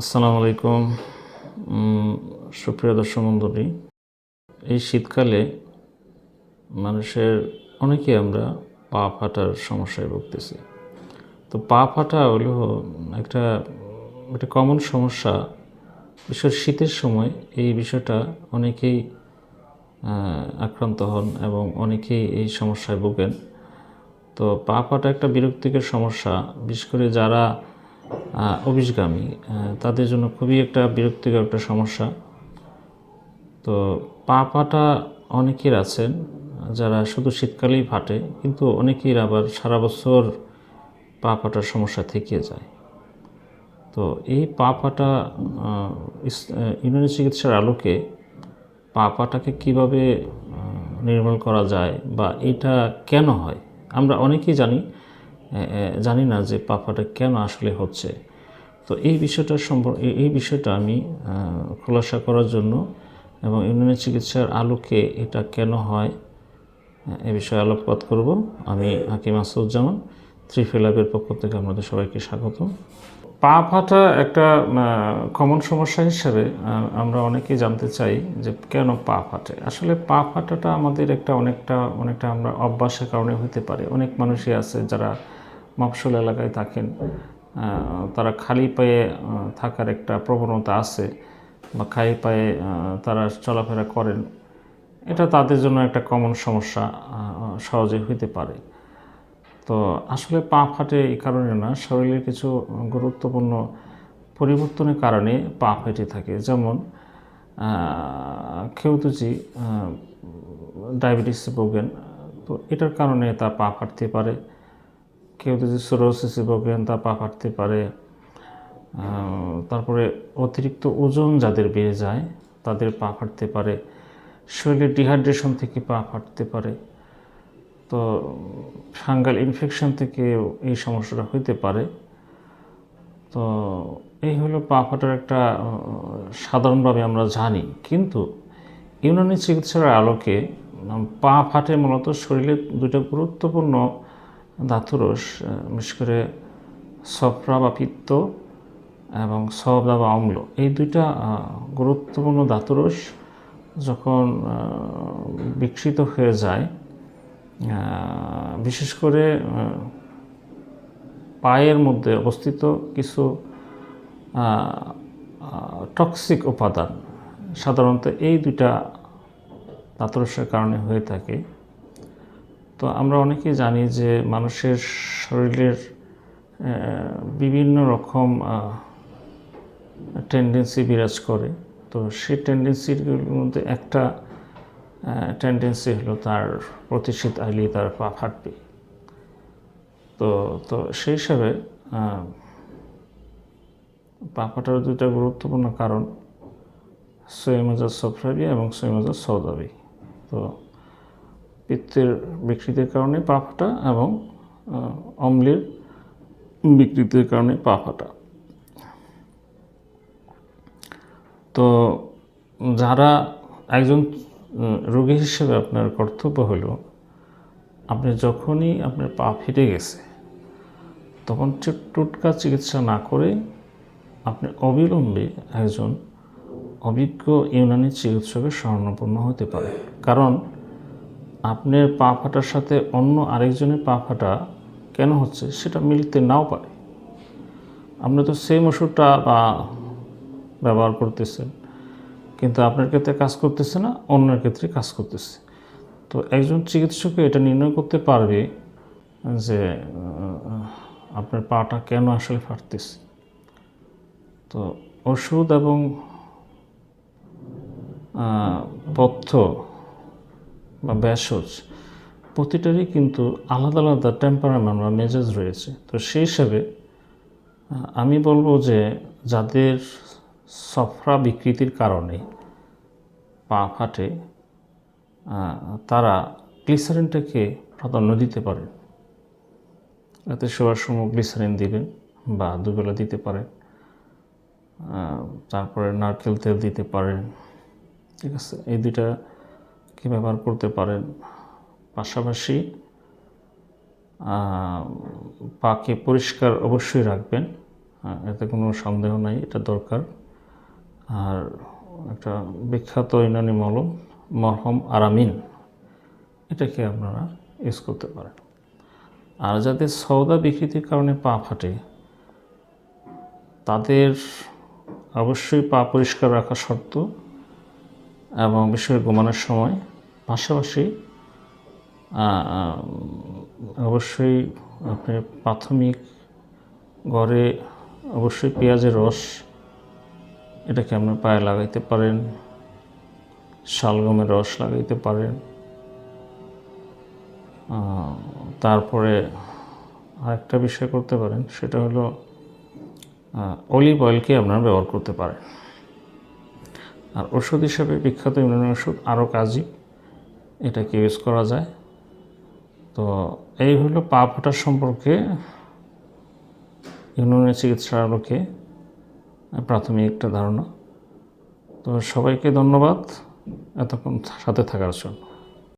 আসসালামু আলাইকুম। সুপ্রিয় দর্শক মণ্ডলী, এই শীতকালে মানুষের, অনেকেই আমরা পা ফাটার সমস্যায় ভুগতেছি। তো পা ফাটা হলো একটা একটা কমন সমস্যা। বিশেষ শীতের সময় এই বিষয়টা অনেকেই আক্রান্ত হন এবং অনেকেই এই সমস্যায় ভোগেন। তো পা ফাটা একটা বিরক্তিকর সমস্যা। বিশেষ করে যারা আহ, তাদের জন্য খুবই একটা বিরক্তিকর একটা সমস্যা। তো পা ফাটা অনেকের আছেন যারা শুধু শীতকালেই ফাটে কিন্তু অনেকের আবার সারা বছর পা পাটার সমস্যা থেকে যায়। তো এই পা ইস- ইউনানি চিকিৎসার আলোকে পা পাটাকে কীভাবে নির্মূল করা যায় বা এটা কেন হয়? আমরা অনেকেই জানি জানি না যে পা ফাটা কেন আসলে হচ্ছে। তো এই বিষয়টা সম্পর্ক এই বিষয়টা আমি খোলাসা করার জন্য এবং ইউনানি চিকিৎসার আলোকে এটা কেন হয়, এ বিষয়ে আলোকপাত করব। আমি হাকিম আসাদুজ্জামান ত্রিফেলাবের পক্ষ থেকে আপনাদের সবাইকে স্বাগত পা ফাটা একটা কমন সমস্যা হিসেবে আমরা অনেকেই জানতে চাই যে কেন পা ফাটে আসলে পা ফাটাটা আমাদের একটা অনেকটা অনেকটা আমরা অভ্যাসের কারণে হতে পারে। অনেক মানুষই আছে যারা মফসল এলাকায় থাকেন। তারা খালি পায়ে থাকার একটা প্রবণতা আছে বা খালি পায়ে তারা চলাফেরা করেন। এটা তাদের জন্য একটা কমন সমস্যা সহজে হইতে পারে। তো আসলে পা ফাটে এই কারণে না, শরীরের কিছু গুরুত্বপূর্ণ পরিবর্তনের কারণে পা ফেটে থাকে। যেমন যদি ডায়াবেটিসে ভোগেন, তো এটার কারণে তার পা ফাটতে পারে। কেউ যদি সোরোসিসে ভোগেন তা পা ফাটতে পারে তারপরে অতিরিক্ত ওজন যাদের বেড়ে যায়, তাদের পা ফাটতে পারে শরীরের ডিহাইড্রেশন থেকে পা ফাটতে পারে, তো ফাঙ্গাল ইনফেকশন থেকে এই সমস্যাটা হইতে পারে। তো এই হলো পা ফাটার একটা সাধারণভাবে আমরা জানি, কিন্তু ইউনানি চিকিৎসার আলোকে পা ফাটে মূলত শরীরের দুটো গুরুত্বপূর্ণ ধাতুরস বিশেষ করে সফরা বা পিত্ত এবং সবদা বা অম্ল। এই দুইটা গুরুত্বপূর্ণ ধাতুরস যখন বিকৃত হয়ে যায় বিশেষ করে পায়ের মধ্যে অবস্থিত কিছু টক্সিক উপাদান, সাধারণত এই দুইটা দাতরসের কারণে হয়ে থাকে। তো আমরা অনেকেই জানি যে মানুষের শরীরের বিভিন্ন রকম টেন্ডেন্সি বিরাজ করে। তো সেই টেন্ডেন্সিগুলোর মধ্যে একটা টেন্ডেন্সি হলো তার প্রতিষ্ঠিত আইলে তার পা ফাটবে। তো তো সেই হিসাবে পা ফাটার দুইটা গুরুত্বপূর্ণ কারণ সৈমজা সফরাবি এবং সৈমজা সৌদাবি তো পিত্তের বিকৃতির কারণে পা ফাটা এবং অম্লের বিকৃতির কারণে পা ফাটা। তো যারা একজন রোগী হিসেবে আপনার কর্তব্য হলো, আপনি যখনই আপনার পা ফেটে গেছে, তখন টুটকা চিকিৎসা না করে আপনি অবিলম্বে একজন অভিজ্ঞ ইউনানি চিকিৎসকের শরণাপন্ন হতে পারে কারণ আপনার পা ফাটার সাথে অন্য আরেকজনের পা ফাটা কেন হচ্ছে সেটা মিলতে নাও পারে। আপনি তো সেম ওষুধটা, বা ব্যবহার করতেছেন, কিন্তু আপনার ক্ষেত্রে কাজ করতেছে না, অন্যের ক্ষেত্রে কাজ করতেছে। তো একজন চিকিৎসককে এটা নির্ণয় করতে পারবে যে আপনার পাটা কেন আসলে ফাটতেছে। তো ওষুধ এবং পথ্য বা ভেষজ প্রতিটারই কিন্তু আলাদা আলাদা টেম্পারামেন্ট বা মেজাজ রয়েছে। তো সেই হিসাবে আমি বলব যে যাদের সফরা বিকৃতির কারণে পা ফাটে তারা গ্লিসারিনটাকে প্রাধান্য দিতে পারেন রাতে শোয়ার সময় গ্লিসারিন দিবেন বা দুবেলা দিতে পারেন তারপরে নারকেল তেল দিতে পারেন, ঠিক আছে? এই দুইটা কি ব্যবহার করতে পারেন? পাশাপাশি পাকে পরিষ্কার অবশ্যই রাখবেন। এতে কোনো সন্দেহ নাই, এটা দরকার। আর একটা বিখ্যাত ইউনানি মলম, মরহম আরামিন, এটাকে আপনারা ইউজ করতে পারেন। আর যাদের সৌদা বিকৃতির কারণে পা ফাটে, তাদের অবশ্যই পা পরিষ্কার রাখা শর্ত। এবং করে ঘুমানোর সময় পাশাপাশি অবশ্যই আপনি প্রাথমিক ঘরে অবশ্যই পেঁয়াজের রস এটাকে আপনি পায়ে লাগাইতে পারেন, শালগমের রস লাগাইতে পারেন। তারপরে আরেকটা বিষয় করতে পারেন, সেটা হলো অলিভ অয়েলকে আপনারা ব্যবহার করতে পারেন। আর ওষুধ হিসেবে বিখ্যাত ইউনানি ওষুধ আরও কাজী, এটাকে ইউজ করা যায়। তো এই হলো পা ফোটার সম্পর্কে ইউনানি চিকিৎসার আলোকে প্রাথমিক একটা ধারণা। তো সবাইকে ধন্যবাদ। এতক্ষণ সাথে থাকার জন্য।